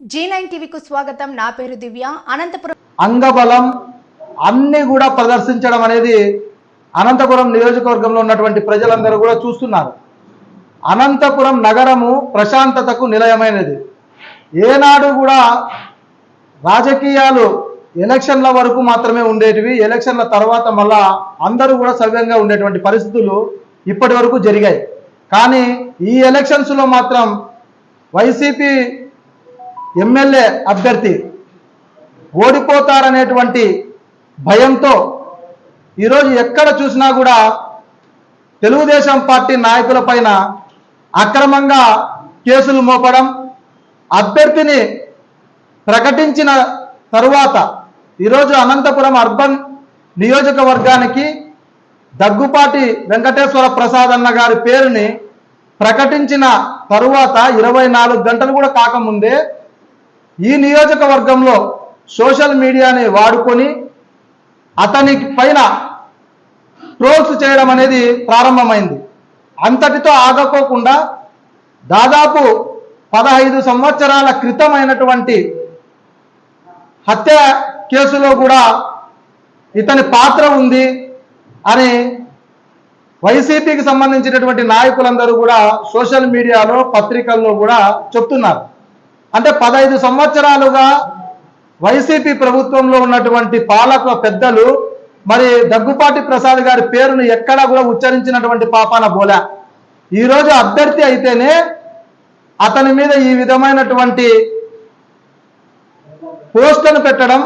G nine టీవీకు స్వాగతం. నా పేరు దివ్య. అనంతపురం అంగబలం అన్ని కూడా ప్రదర్శించడం అనేది అనంతపురం నియోజకవర్గంలో ఉన్నటువంటి ప్రజలందరూ కూడా చూస్తున్నారు. అనంతపురం నగరము ప్రశాంతతకు నిలయమైనది. ఏనాడు కూడా రాజకీయాలు ఎలక్షన్ల వరకు మాత్రమే ఉండేటివి. ఎలక్షన్ల తర్వాత మళ్ళా అందరూ కూడా సవ్యంగా ఉండేటువంటి పరిస్థితులు ఇప్పటి వరకు జరిగాయి. కానీ ఈ ఎలక్షన్స్లో మాత్రం వైసీపీ ఎమ్మెల్యే అభ్యర్థి ఓడిపోతారనేటువంటి భయంతో ఈరోజు ఎక్కడ చూసినా కూడా తెలుగుదేశం పార్టీ నాయకుల పైన అక్రమంగా కేసులు మోపడం అభ్యర్థిని ప్రకటించిన తరువాత ఈరోజు అనంతపురం అర్బన్ నియోజకవర్గానికి దగ్గుపాటి వెంకటేశ్వర ప్రసాద్ అన్న గారి పేరుని ప్రకటించిన తరువాత ఇరవై నాలుగు గంటలు కూడా కాకముందే ఈ నియోజకవర్గంలో సోషల్ మీడియాని వాడుకొని అతని పైన ట్రోల్స్ చేయడం అనేది ప్రారంభమైంది. అంతటితో ఆగకోకుండా దాదాపు పదహైదు సంవత్సరాల క్రితమైనటువంటి హత్య కేసులో కూడా ఇతని పాత్ర ఉంది అని వైసీపీకి సంబంధించినటువంటి నాయకులందరూ కూడా సోషల్ మీడియాలో పత్రికల్లో కూడా చెప్తున్నారు. అంటే పదహైదు సంవత్సరాలుగా వైసీపీ ప్రభుత్వంలో ఉన్నటువంటి పాలక పెద్దలు మరి దగ్గుపాటి ప్రసాద్ గారి పేరును ఎక్కడా కూడా ఉచ్చరించినటువంటి పాపాన బోలా. ఈరోజు అభ్యర్థి అయితేనే అతని మీద ఈ విధమైనటువంటి పోస్టులను పెట్టడం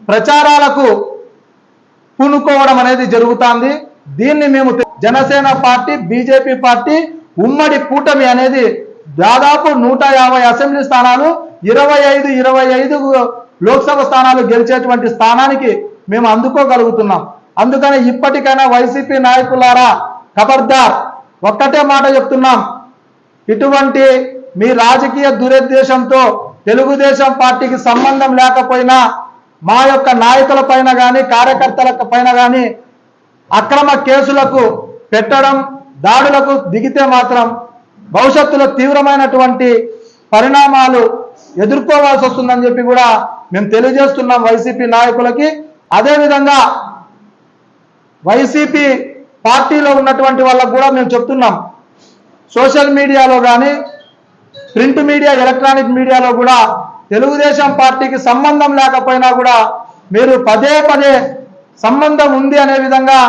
ప్రచారాలకు పూనుకోవడం అనేది జరుగుతుంది. దీన్ని మేము జనసేన పార్టీ బీజేపీ పార్టీ ఉమ్మడి కూటమి అనేది దాదాపు నూట యాభై అసెంబ్లీ స్థానాలు ఇరవై ఐదు ఇరవై ఐదు లోక్సభ స్థానాలు గెలిచేటువంటి స్థానానికి మేము అందుకోగలుగుతున్నాం. అందుకని ఇప్పటికైనా వైసీపీ నాయకులారా ఖబర్దార్ ఒక్కటే మాట చెప్తున్నాం. ఇటువంటి మీ రాజకీయ దురుద్దేశంతో తెలుగుదేశం పార్టీకి సంబంధం లేకపోయినా మా యొక్క నాయకుల పైన కానీ కార్యకర్తల పైన కానీ అక్రమ కేసులకు పెట్టడం దాడులకు దిగితే మాత్రం భవిష్యత్తులో తీవ్రమైనటువంటి పరిణామాలు ఎదుర్కోవాల్సి వస్తుందని చెప్పి కూడా మేము తెలియజేస్తున్నాం వైసీపీ నాయకులకి. అదేవిధంగా వైసీపీ పార్టీలో ఉన్నటువంటి వాళ్ళకు కూడా మేము చెప్తున్నాం. సోషల్ మీడియాలో కానీ ప్రింట్ మీడియా ఎలక్ట్రానిక్ మీడియాలో కూడా తెలుగుదేశం పార్టీకి సంబంధం లేకపోయినా కూడా మీరు పదే పదే సంబంధం ఉంది అనే విధంగా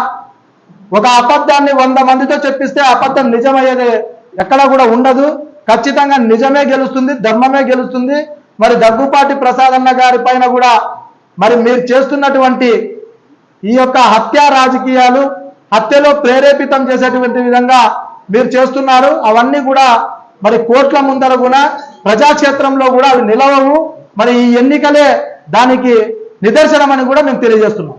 ఒక అబద్ధాన్ని వంద మందితో చెప్పిస్తే అబద్ధం నిజమయ్యేదే ఎక్కడ కూడా ఉండదు. ఖచ్చితంగా నిజమే గెలుస్తుంది ధర్మమే గెలుస్తుంది. మరి దగ్గుపాటి ప్రసాద్ అన్న గారి పైన కూడా మరి మీరు చేస్తున్నటువంటి ఈ యొక్క హత్యా రాజకీయాలు హత్యలో ప్రేరేపితం చేసేటువంటి విధంగా మీరు చేస్తున్నారు. అవన్నీ కూడా మరి కోర్టుల ముందర కూడా ప్రజాక్షేత్రంలో కూడా అవి నిలవవు. మరి ఈ ఎన్నికలే దానికి నిదర్శనమని కూడా మేము తెలియజేస్తున్నాం.